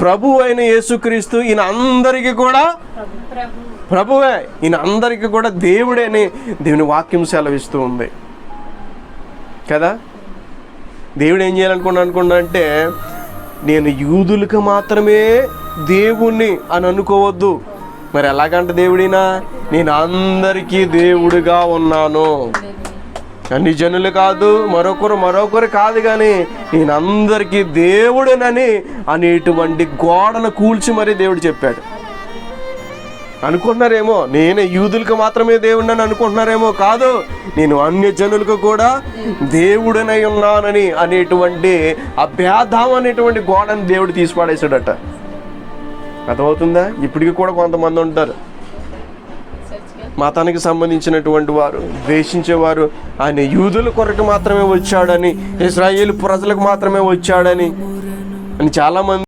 ప్రభు అయిన యేసుక్రీస్తు ఈయన అందరికీ కూడా ప్రభువే. ఈయన అందరికీ కూడా దేవుడే అని దేవుని వాక్యం సెలవిస్తూ ఉంది. కదా? దేవుడు ఏం చేయాలనుకున్నా అనుకున్నా అంటే నేను యూదులకు మాత్రమే దేవుణ్ణి అని అనుకోవద్దు. మరి ఎలాగంట దేవుడినా నేను అందరికీ దేవుడిగా ఉన్నాను. అన్ని జనులు కాదు మరొకరు మరొకరు కాదు కానీ నేను అందరికీ అనేటువంటి గోడను కూల్చి మరీ దేవుడు చెప్పాడు. అనుకుంటున్నారేమో? నేను యూదులకు మాత్రమే దేవుడిని అనుకుంటున్నారేమో కాదు నేను అన్య జనులకు కూడా దేవుడనై ఉన్నానని అనేటువంటి ఆ భేదం అనేటువంటి గోడని దేవుడు తీసి అర్థమవుతుందా? ఇప్పటికి కూడా కొంతమంది ఉంటారు. మతానికి సంబంధించినటువంటి వారు ద్వేషించేవారు ఆయన యూదుల కొరకు మాత్రమే వచ్చాడని ఇస్రాయేల్ ప్రజలకు మాత్రమే వచ్చాడని అని చాలామంది